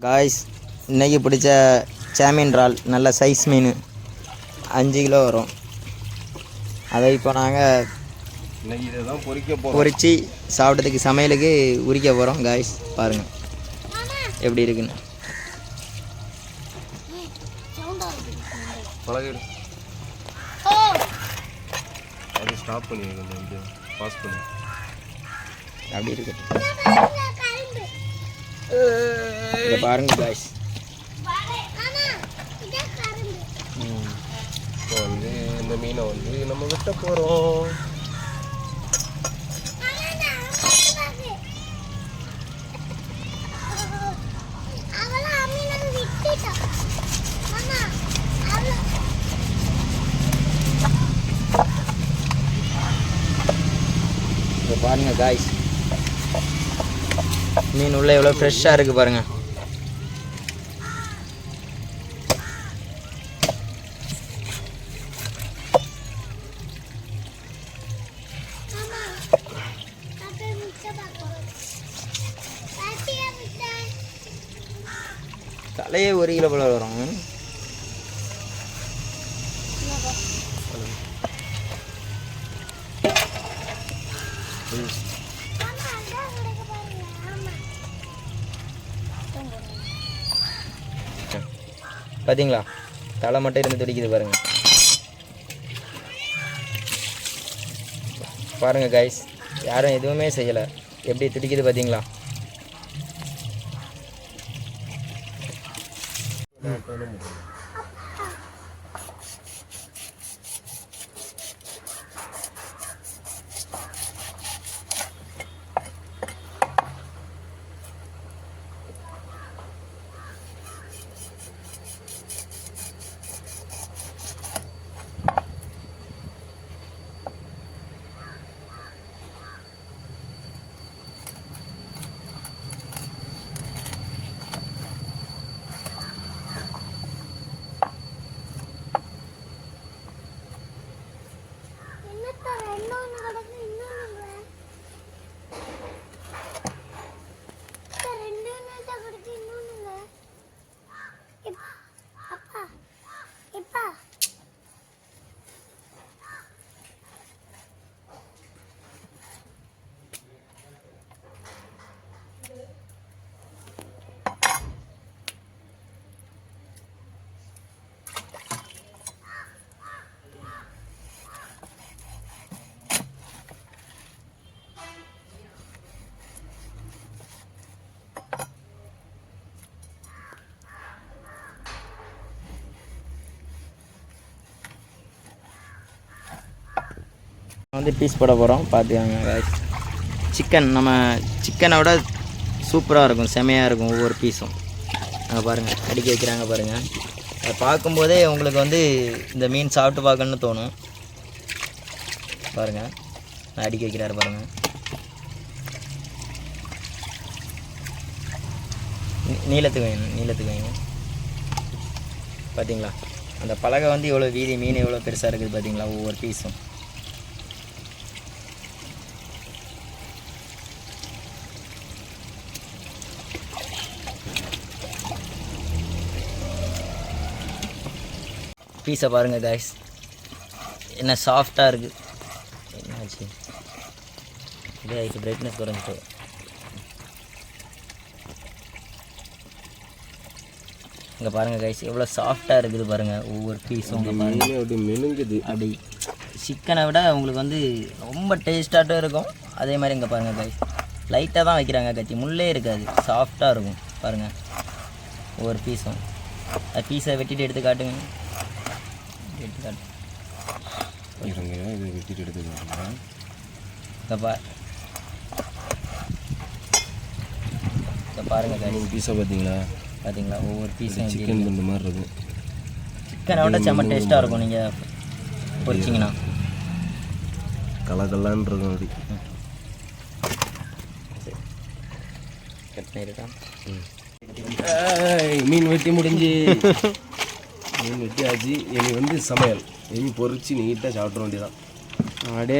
Guys இன்னைக்கு பிடிச்ச சாமியன் இறால் நல்ல சைஸ் மீன். அஞ்சு கிலோ வரும். அதை இப்போ நாங்கள் இன்னைக்கு இதை தான் பொறிக்க பொரித்து சாப்பிட்டதுக்கு சமையலுக்கு உரிக்க போகிறோம் காய்ஸ் பாருங்கள் எப்படி இருக்குன்னு. பழகிடு. அது இதை பாருங்க காய்ஸ் இப்போ வந்து இந்த மீனை வந்து நம்ம வெட்ட போகிறோம் பாருங்க காய்ஸ் மீன் உள்ள எவ்வளோ ஃப்ரெஷ்ஷாக இருக்குது பாருங்க. தலையே ஒரு கிலோ போல வரும். பார்த்தீங்களா தலை மட்டும் இருந்து துடிக்குது பாருங்க. பாருங்க கைஸ் யாரும் எதுவுமே செய்யலை. எப்படி துடிக்குது பார்த்தீங்களா வந்து பீஸ் போட போகிறோம் பார்த்துக்கோங்க சிக்கன் நம்ம சிக்கனை விட சூப்பராக இருக்கும் செமையாக இருக்கும் ஒவ்வொரு பீஸும் அங்கே பாருங்கள் அடிக்க வைக்கிறாங்க பாருங்கள் அதை பார்க்கும்போதே உங்களுக்கு வந்து இந்த மீன் சாப்பிட்டு பார்க்கணுன்னு தோணும். பாருங்கள் அடிக்க வைக்கிறாரு பாருங்கள் நீளத்துக்கு வேணும் நீளத்துக்கு வேணும் பார்த்தீங்களா அந்த பலகை வந்து எவ்வளோ வீதி மீன் எவ்வளோ பெருசாக இருக்குது பார்த்தீங்களா ஒவ்வொரு பீஸும் பீஸை பாருங்கள் காய்ஸ் என்ன சாஃப்டாக இருக்குது என்னாச்சு? இதே ஆயிடுச்சு பிரைட்னஸ் குறைஞ்சிட்டு. இங்கே பாருங்கள் கைஸ் எவ்வளோ சாஃப்டாக இருக்குது பாருங்கள் ஒவ்வொரு பீஸும் இங்கே பாருங்க. மீன் அப்படி மெனுங்குது அப்படி சிக்கனை விட உங்களுக்கு வந்து ரொம்ப டேஸ்ட்டாட்டும் இருக்கும். அதே மாதிரி இங்கே பாருங்கள் கைஸ் லைட்டாக தான் வைக்கிறாங்க கத்தி. முள்ளே இருக்காது. சாஃப்டாக இருக்கும். பாருங்கள் ஒவ்வொரு பீஸும் அது பீஸை வெட்டிட்டு எடுத்து காட்டுங்க. எடுத்து காட்டு இருங்க இதை வெட்டிட்டு எடுத்துக்கலாம் இங்கே பா இங்கே பாருங்கள் மூணு பீஸாக பார்த்தீங்களா? பார்த்தீங்களா? ஒவ்வொரு பீஸும் சிக்கன் பண்ண மாதிரி இருக்கும். சிக்கனை விட செம்ம டேஸ்ட்டாக இருக்கும் நீங்கள் பொரிச்சிங்கன்னா. கலகலான்னு இருக்கும் அப்படி. கட் மீன் வெட்டி முடிஞ்சு. மீன் வெட்டியாச்சு இனி வந்து சமையல். இனி பொரிச்சு நீட்டாக சாப்பிட்ற வேண்டியதான் அப்படியே